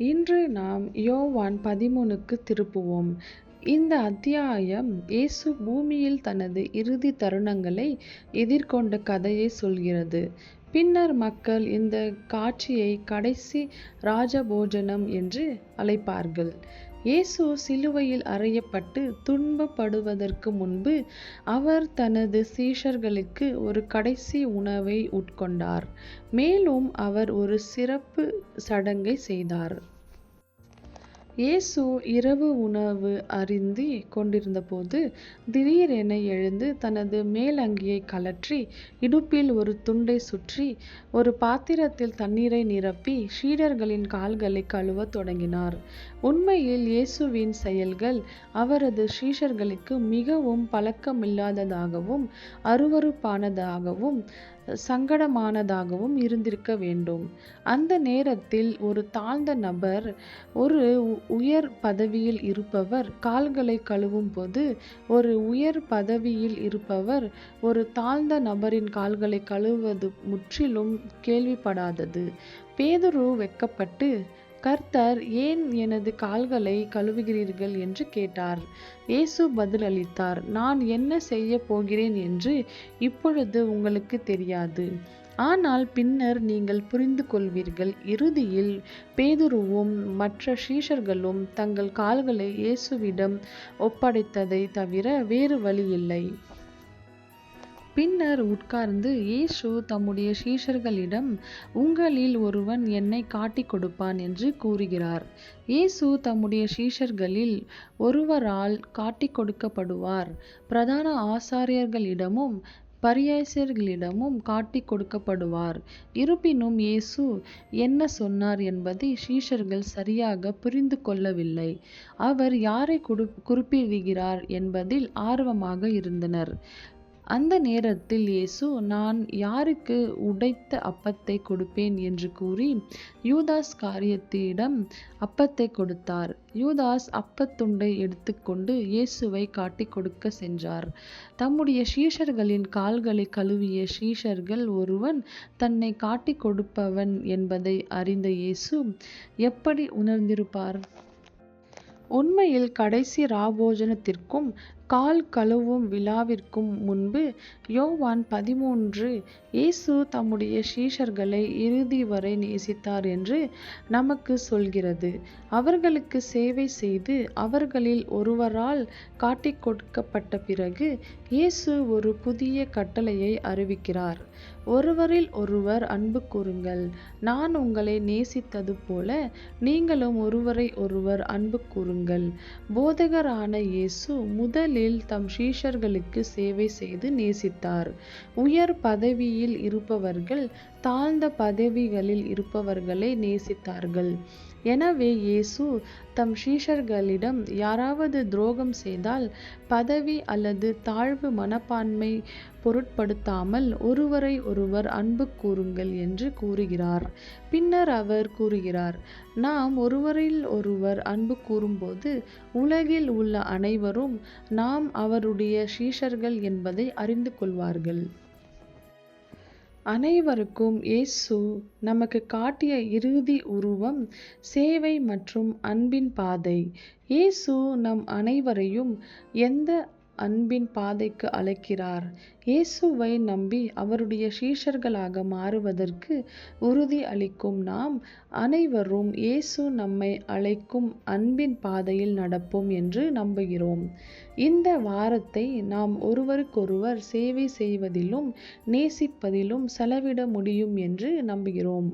இன்று நாம் யோவான் பதிமூணுக்கு திருப்புவோம். இந்த அத்தியாயம் இயேசு பூமியில் தனது இறுதி தருணங்களை எதிர்கொண்ட கதையை சொல்கிறது. பின்னர் மக்கள் இந்த காட்சியை கடைசி ராஜபோஜனம் என்று அழைப்பார்கள். இயேசு சிலுவையில் அறையப்பட்டு துன்பப்படுவதற்கு முன்பு அவர் தனது சீஷர்களுக்கு ஒரு கடைசி உணவை உட்கொண்டார். மேலும் அவர் ஒரு சிறப்பு சடங்கை செய்தார். இயேசு இரவு உணவு அருந்தி கொண்டிருந்தபோது திடீரென எழுந்து தனது மேலங்கியை கழற்றி இடுப்பில் ஒரு துண்டை சுற்றி ஒரு பாத்திரத்தில் தண்ணீரை நிரப்பி ஷீடர்களின் கால்களை கழுவத் தொடங்கினார். உண்மையில் இயேசுவின் செயல்கள் அவரது ஷீஷர்களுக்கு மிகவும் பழக்கமில்லாததாகவும் அருவருப்பானதாகவும் சங்கடமானதாகவும் இருந்திருக்க வேண்டும். அந்த நேரத்தில் ஒரு தாழ்ந்த நபர் ஒரு உயர் பதவியில் இருப்பவர் கால்களை கழுவும் போது ஒரு உயர் பதவியில் இருப்பவர் ஒரு தாழ்ந்த நபரின் கால்களை கழுவுவது முற்றிலும் கேள்விப்படாதது. பேதுரு வெக்கப்பட்டு கர்த்தர் ஏன் எனது கால்களை கழுவுகிறீர்கள் என்று கேட்டார். இயேசு பதிலளித்தார் நான் என்ன செய்ய போகிறேன் என்று இப்பொழுது உங்களுக்கு தெரியாது. ஆனால் பின்னர் நீங்கள் புரிந்து கொள்வீர்கள். இறுதியில் பேதுருவும் மற்ற சீஷர்களும் தங்கள் கால்களை இயேசுவிடம் ஒப்படைத்ததை தவிர வேறு வழியில்லை பின்னர் உட்கார்ந்து இயேசு தம்முடைய சீஷர்களிடம் உங்களில் ஒருவன் என்னை காட்டிக் கொடுப்பான் என்று கூறுகிறார். இயேசு தம்முடைய சீஷர்களில் ஒருவரால் காட்டிக் கொடுக்கப்படுவார். பிரதான ஆசாரியர்களிடமும் பரியாசர்களிடமும் காட்டிக் கொடுக்கப்படுவார். இருப்பினும் இயேசு என்ன சொன்னார் என்பதை சீஷர்கள் சரியாக புரிந்து கொள்ளவில்லை. அவர் யாரை குறிப்பிடுகிறார் என்பதில் ஆர்வமாக இருந்தனர். அந்த நேரத்தில் இயேசு நான் யாருக்கு உடைத்த அப்பத்தை கொடுப்பேன்? என்று கூறி யூதாஸ் காரியத்திடம் அப்பத்தை கொடுத்தார். யூதாஸ் அப்பத்துண்டை எடுத்துக்கொண்டு இயேசுவை காட்டிக் கொடுக்க சென்றார். தம்முடைய சீஷர்களின் கால்களை கழுவிய சீஷர்கள் ஒருவன் தன்னை காட்டிக் கொடுப்பவன் என்பதை அறிந்த இயேசு எப்படி உணர்ந்திருப்பார்? உண்மையில் கடைசி ராபோஜனத்திற்கும் கால் கழுவும் விழாவிற்கும் முன்பு யோவான் பதிமூன்று இயேசு தம்முடைய சீஷர்களை இறுதி வரை நேசித்தார் என்று நமக்கு சொல்கிறது. அவர்களுக்கு சேவை செய்து அவர்களில் ஒருவரால் காட்டிக் கொடுக்கப்பட்ட பிறகு இயேசு ஒரு புதிய கட்டளையை அறிவிக்கிறார். ஒருவரில் ஒருவர் அன்பு கூறுங்கள் நான் உங்களை நேசித்தது போல நீங்களும் ஒருவரை ஒருவர் அன்பு கூறுங்கள். போதகரான இயேசு முதலில் தம் சீஷர்களுக்கு சேவை செய்து நேசித்தார். உயர் பதவியில் இருப்பவர்கள் தாழ்ந்த பதவிகளில் இருப்பவர்களை நேசித்தார்கள். எனவே இயேசு தம் சீஷர்களிடம் யாராவது துரோகம் செய்தால் பதவி அல்லது தாழ்வு மனப்பான்மை பொருட்படுத்தாமல் ஒருவரை ஒருவர் அன்பு கூறுங்கள் என்று கூறுகிறார். பின்னர் அவர் கூறுகிறார் நாம் ஒருவரில் ஒருவர் அன்பு கூறும்போது உலகில் உள்ள அனைவரும் நாம் அவருடைய சீஷர்கள் என்பதை அறிந்து கொள்வார்கள். அனைவருக்கும் இயேசு நமக்கு காட்டிய இறுதி உருவம் சேவை மற்றும் அன்பின் பாதை. இயேசு நம் அனைவரையும் எந்த அன்பின் பாதைக்கு அழைக்கிறார். இயேசுவை நம்பி அவருடைய சீஷர்களாக மாறுவதற்கு உறுதி அளிக்கும் நாம் அனைவரும் இயேசு நம்மை அழைக்கும் அன்பின் பாதையில் நடப்போம் என்று நம்புகிறோம். இந்த வாரத்தை நாம் ஒருவருக்கொருவர் சேவை செய்வதிலும் நேசிப்பதிலும் செலவிட முடியும் என்று நம்புகிறோம்.